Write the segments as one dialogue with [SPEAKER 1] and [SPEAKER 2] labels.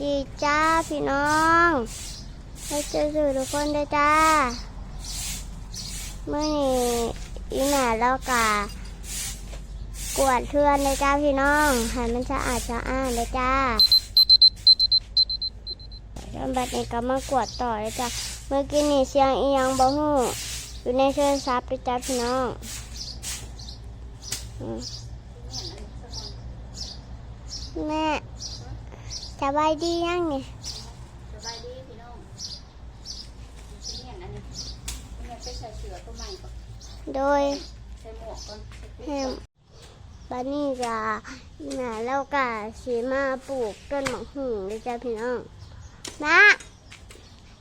[SPEAKER 1] ดีจ้าพี่น้องให้เจอสื่ทุกคนด้วยจ้าเมื่อนี้อีแม่แล้วกากวดเพื่อนเลยจ้าพี่น้องให้มันสะอาดสะอาดเลยจ้าแล้วบัดนี้ก็มากวดต่อเลยจ้าเมื่อกี้นี่เสียงอีหยังบ่ฮู้อยู่ในเชิญซับเลยจ้าพี่น้องแม่ สบายดียังนี่
[SPEAKER 2] สบายดีพี่น้องเนี่ยอันนี้เนี่ยไปใส่เสือตัวใหม่ก่อน
[SPEAKER 1] โดย
[SPEAKER 2] ใส่หมวกก่อน
[SPEAKER 1] แฮมบันนี้จะแม่แล้วก็สีมาปลูกต้นหมากหุ่งเลยจ้าพี่น้องนะ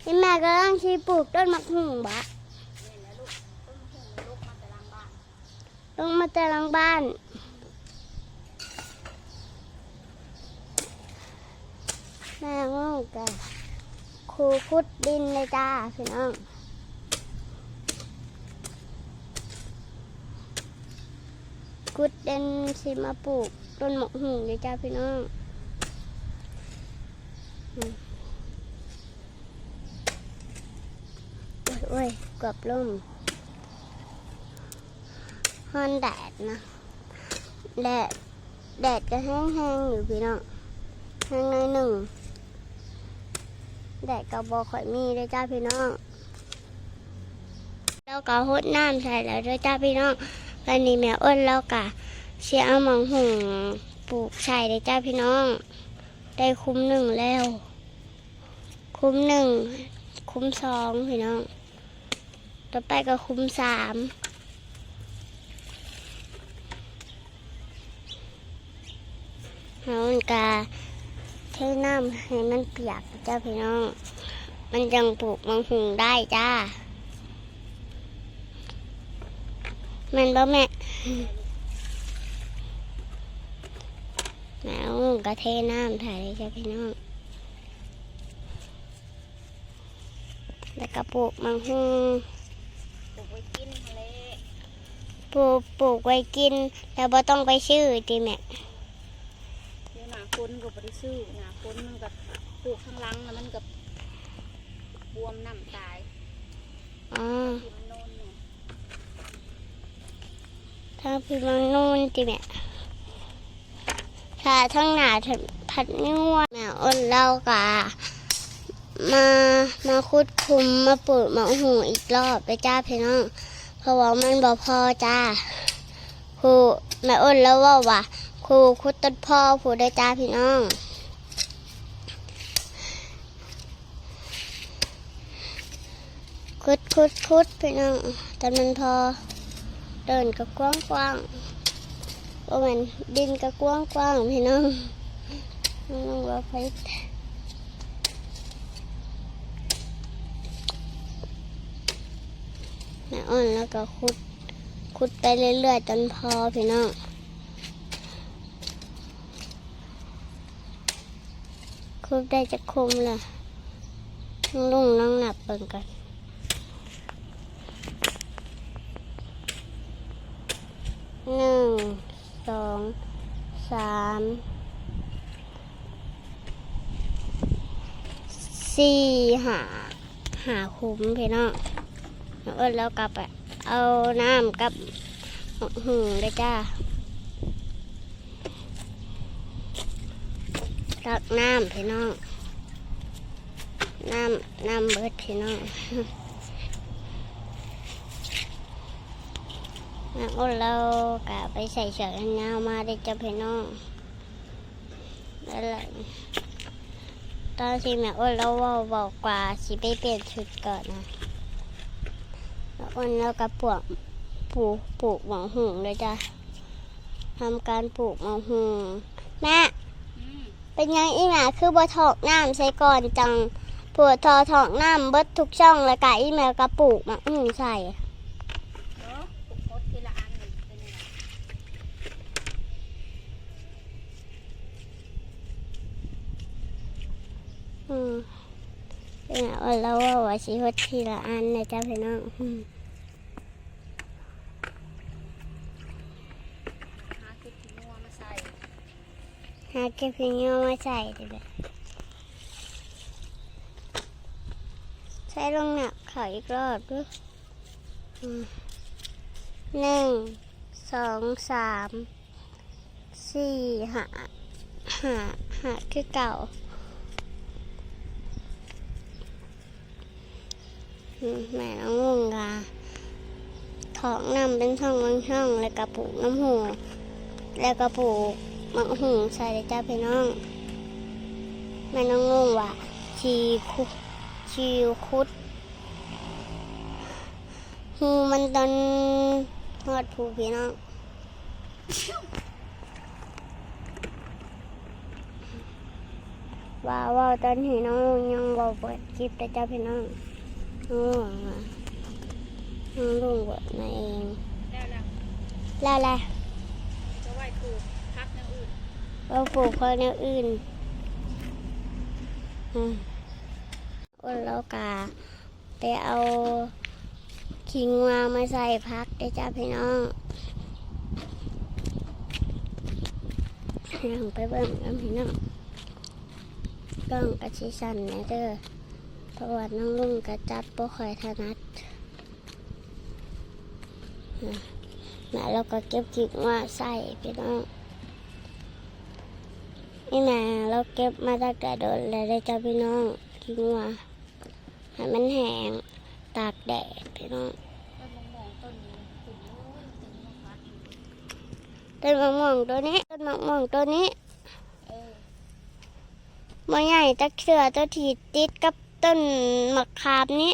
[SPEAKER 1] ที่แม่กำลังชีปลูกต้นหมากหุ่งบะ
[SPEAKER 2] ลูกต้นหุ่งมาแต่ลัน
[SPEAKER 1] ลงมาแต่หลังบ้าน แม่งงกันครูคุดดินเลยจ้าพี่น้องคุดดินสีมาปลูกต้นหมกหุ่งเลยจ้าพี่น้องโอ้ยกับล่มฮอนแดดนะ แดด แดดก็แห้งๆอยู่พี่น้องแห้งหน่อยหนึ่ง แดดก็บอข่อยมีเลยจ้าพี่น้อง แล้วก็หดน้ำใส่แล้วด้วยจ้าพี่น้องวันนี้แม่อ้นแล้วก็เสียเอาหมองหุงปลูกใส่เลยจ้าพี่น้อง ได้คุ้มหนึ่งแล้ว คุ้มหนึ่ง คุ้มสองพี่น้อง ต่อไปก็คุ้มสามแล้วมันกาเทน้ำให้มันเปียกจ้าพี่น้อง มันยังปลูกมังหุงได้จ้าแมันบ่แม่แล้วก็เทน้ำถ่ายเลยจ้าพี่น้อง แล้วก็ปลูกมังหุง
[SPEAKER 2] ปลูกไว้กินทะเล
[SPEAKER 1] ปลูกปลูกไว้กิน แล้วบ่ต้องไปชื่อติแม่
[SPEAKER 2] เดี๋ยวหนาฝน ก็บ่ได้ซื้อหนาฝนมันกับปลูกข้างหลังแล้วมันกับบวมน้ำตาย
[SPEAKER 1] อ๋อ
[SPEAKER 2] ที่มันโน่นเนี่ย
[SPEAKER 1] ทางพี่มังนูนติแม่ถ้าทั้งหนาถึงพัดนิ้วแม่อ้นเล่ากะมามาคุดคุมมาปลูกมะหูอีกรอบไปจ้าพี่น้องเพราะว่ามันบ่พอจ้าครูแม่อ้นแล้วว่าว่า ครูคุดต้นพ่อผู้ได้จ้าพี่น้องคุดคุดคุดพี่น้องแต่มันพอเดินก็กว้างกว้างว่ามันดินก็กว้างกว้างพี่น้องน้องว่าไปแม่อ้อนแล้วก็ขุดขุดไปเรื่อยๆจนพอพี่น้อง ขุดได้จะคุมละน้องลุงน้องหนับเบิ่งกันหนึ่งสองสามสี่หาหาคุ้มพี่น้องแล้วเอิ้นแล้วกลับไปเอาน้ำกับหืมเลยจ้า ตักน้ำพี่น้อง น้ำน้ำเบิดพี่น้องแล้วก็เรากะไปใส่เสื้อกันยาวมาได้จะพี่น้องแล้วล่ะตอนที่แม่อ้นเราว่าบอกกว่าสิไปเปลี่ยนชุดก่อนนะแล้วอ้นเราก็ปลูกปลูกปลูกหมองหุงเลยจ้ะทำการปลูกหมองหุงแม่ เป็นยังอีแม่คือบ่ถอกน้ำใส่ก่อนจังปวดทอถอกน้ำเบิดทุกช่องแล้วกะอีแม่ก็ปลูกมองหุงใส่
[SPEAKER 2] เนาะปลูกมดทีละอันนี่เป็นยังไง
[SPEAKER 1] อืมเป็นไงว่าเราว่าว่าชีวิตทีละอันนะจ๊ะพี่น้อง เก็บนี้มาใส่ดิเบใช่ลงหนักเขาอีกรอบด้วยหนึ่งสองสามสี่หาหาหาคือเก่าแม่น้องงงค่ะทองนำเป็นช่องบางช่อง แล้วกระปุกน้ำหู แล้วกระปุก มะหูใส่เลยจ้าพี่น้องแม่น้องงงว่าชีคุชีคุดหูมันตอนฮอดผูพี่น้องว่าว่าตอนที่น้องยังบอกเปิดคลิปแต่จ้าพี่น้องน้องว่าน้องลุงเปิดมาเอง
[SPEAKER 2] แล้วแล้ว
[SPEAKER 1] แล้วแหละ
[SPEAKER 2] จะไหว น
[SPEAKER 1] ว่าปลูกพราะแนวอื่นอืมอ้นเรากาไปเอาขิงวามาใส่พักได้จ้าพี่น้องลองไปเบิ่งกันพี่น้องกล้องกระชิสันนะเด้อเพราะว่าน้องลุงกระจับบ่ค่อยถนัดแล้วเราก็เก็บขิงวาใส่พี่น้อง นี่นะเราเก็บมาตั้งแต่โดนแล้วได้จ้าพี่น้องทิ้งว่าให้มันแห้งตากแดดพี่น้อง
[SPEAKER 2] ต้นมะม่วงต้นนี้ปลูกโอ้ยต้นมะพร้าว
[SPEAKER 1] ต้นมะม่วงตัวนี้ต้นมะม่วงตัวนี้
[SPEAKER 2] เออ
[SPEAKER 1] มันใหญ่ตะเสือตัวทีติดกับต้นมะขามนี้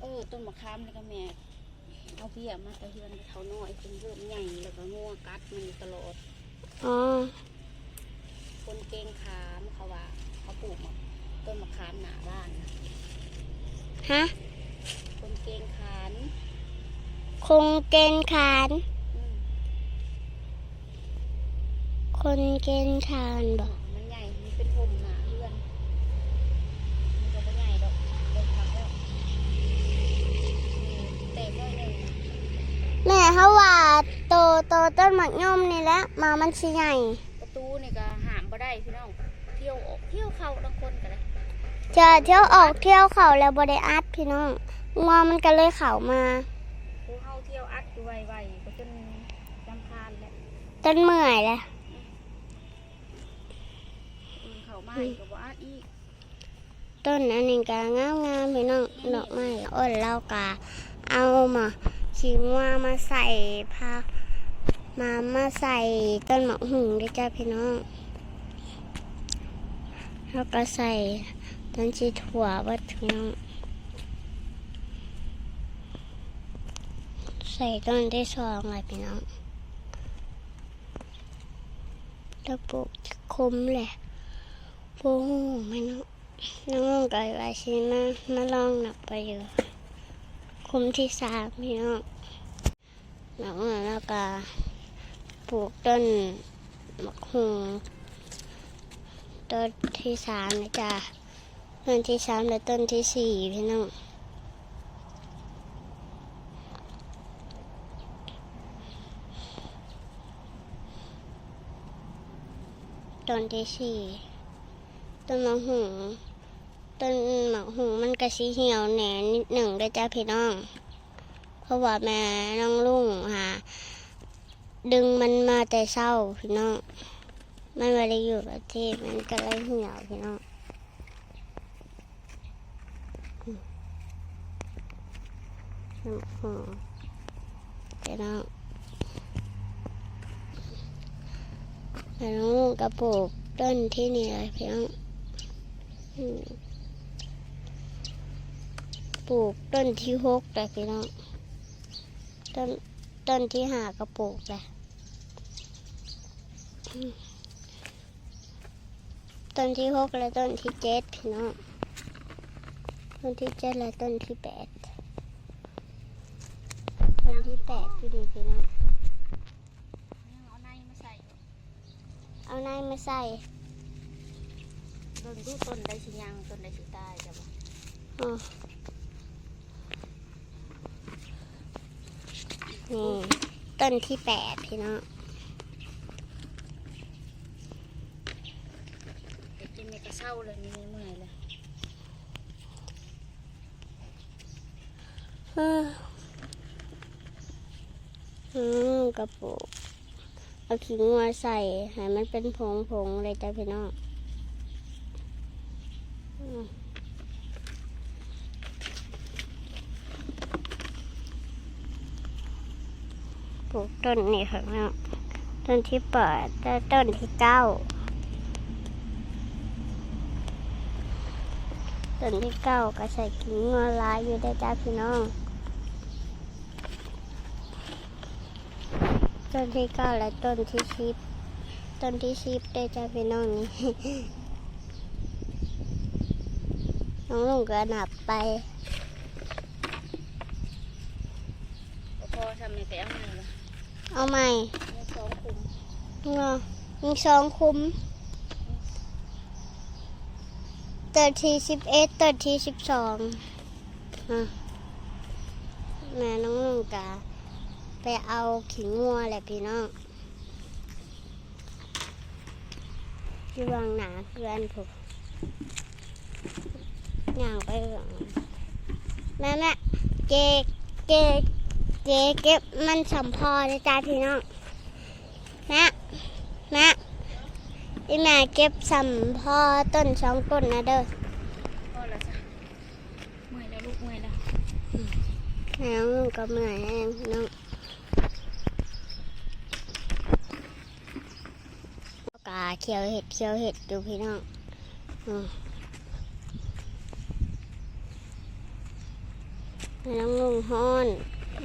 [SPEAKER 2] เออต้นมะขามนี่ก็แม่เอาเบี้ยมาแต่เฮือนเขาน้อยเป็นเริ่มใหญ่แล้วก็งัวกัดมันอยู่ตลอด
[SPEAKER 1] อ๋อ
[SPEAKER 2] คนเกงขามเขาว่า เขาปลูกมะต้นมะขามหนาบ้านนะ
[SPEAKER 1] ฮะ
[SPEAKER 2] คนเกงขาน
[SPEAKER 1] คงเกณฑ์ขาน
[SPEAKER 2] อืม
[SPEAKER 1] คนเกณฑ์ขานบอก
[SPEAKER 2] มันใหญ่ มันเป็นผมหนาเฮือน มันก็ไม่ใหญ่ดอกเดินพักแล้วนี่เตะน้อยหนึ่ง
[SPEAKER 1] แม่เขาว่าโตโตต้นหมักย่อมนี่แหละมามันสิใหญ่
[SPEAKER 2] ได้พี่น้อง เที่ยวออกเที่ยวเข้าบางคนก็ได้
[SPEAKER 1] จะเที่ยวออกเที่ยวเขาแล้วบริอัดพี่น้องงอมันก็เลยเข่ามา
[SPEAKER 2] ผู้เฮาเที่ยวอัดอยู่ไวๆก็จนจำคาญแล้ว
[SPEAKER 1] ต้นเมื่อยแหละ
[SPEAKER 2] อื่นเข้ามาอีกก็บ่อัดอีก
[SPEAKER 1] ต้นอันนี้ก็งามงามๆพี่น้องดอกไม้อ้นเราก็เอามาชิงว่ามาใส่พามามาใส่ต้นหมะหุงด้วยจ้าพี่น้อง แล้วก็ใส่ต้นชีถั่ววัดพี่น้องใส่ต้นที่สองเลยพี่น้องแล้วปลูกคุ้มแหละปลูกไม่น้องน้องไก่ไว้ชิมามาลองหนักไปอยู่คุมที่สามพี่น้องน้องแล้วก็ปลูกต้นมะฮู ต้นที่สามนะจ๊ะต้นที่สามและต้นที่สี่พี่น้องต้นที่สี่ต้นมะฮูต้นมากหูมันกระสีเหี่ยวแหน่นิดหนึ่งได้อจ้าพี่น้อง เพราะว่าแม่น้องลุงหาดึงมันมาแต่เศร้าพี่น้อง มันไม่ได้อยู่กับที่มันก็เลยเหี่ยวพี่น้องอืมหมพี่น้องแล้วน้องลุงก็ปลูกต้นที่นี่เลยพี่น้องปลูกต้นที่หกแต่พี่น้อง ต้นต้นที่หาก็ปลูกแหละอืม ต้นที่หกและต้นที่เจ็ดพี่น้องต้นที่เจ็ดและต้นที่แปดต้นที่แปดอยู่นี่พี่น้อง
[SPEAKER 2] ยังเอาในมาใส่
[SPEAKER 1] เอานายมาใส่
[SPEAKER 2] เบิ่งดูต้นได้สิยังต้นได้สิตายจ้ะบ่
[SPEAKER 1] อ๋อนี่ต้นที่แปดพี่น้อง
[SPEAKER 2] เด็กกินไม่กระเศร้าเลยมีเมื่อยเลย
[SPEAKER 1] เอออืม กระปุกเอาขิงงัวใส่ให้มันเป็นผงผงๆเลยจ้ะพี่น้องปลูกต้นนี้ค่ะพี่น้องต้นที่แปดต้นที่เก้าต้นที่เก้าก็ใส่ขิงงัวลายอยู่ได้จ้าพี่น้อง ต้นที่เก้าและต้นที่สิบต้นที่สิบได้จ้าพี่น้องนี่น้องลุงก็นับไป
[SPEAKER 2] บ่พอทำในไปเอาไงล่ะ
[SPEAKER 1] เอาใหม่
[SPEAKER 2] ในสองคุม
[SPEAKER 1] เงามีสองคุ้มต้นที่สิบเอ็ดต้นที่สิบสองอะแม่น้องลุงกะ ไปเอาขิงงัวแหละพี่น้องที่วางหนาเพื่อนผมย่างไปเบิ่งแม่แม่เจเจเจเก็บมันสัมพอเลยจ้าพี่น้องแม่แม่อีแม่เก็บสัมพอต้นสองต้นนะเด้อ
[SPEAKER 2] พอละจ้ะเมื่อยแล้วลูกเมื่อยแล้ว
[SPEAKER 1] แม่น้องลุงก็เหนื่อยเองพี่น้องกา เขียวเห็ดเขียวเห็ดอยู่พี่น้องอืมแม่น้องลุงฮ้อน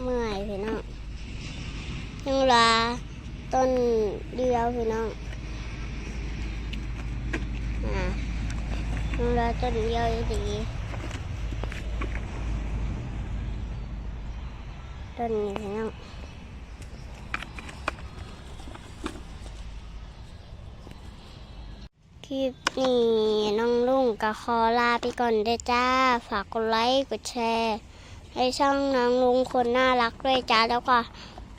[SPEAKER 1] เมื่อยพี่น้องยังลาต้นเดียวพี่น้องอ่ายังลาต้นเดียวอยู่ดีต้นนี้พี่น้อง คลิปนี้น้องลุงกับคอลาไปก่อนเด้จ้า ฝากกดไลค์กดแชร์ให้ช่องน้องลุงคนน่ารักด้วยจ้าแล้วก็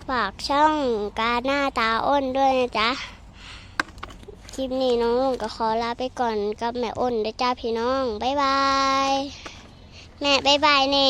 [SPEAKER 1] ฝากช่องกาหน้าตาอ้นด้วยนะจ๊ะคลิปนี้น้องลุงก็ขอลาไปก่อนกับแม่อ้นด้วยจ้าพี่น้องบ๊ายบายแม่บ๊ายบายเน่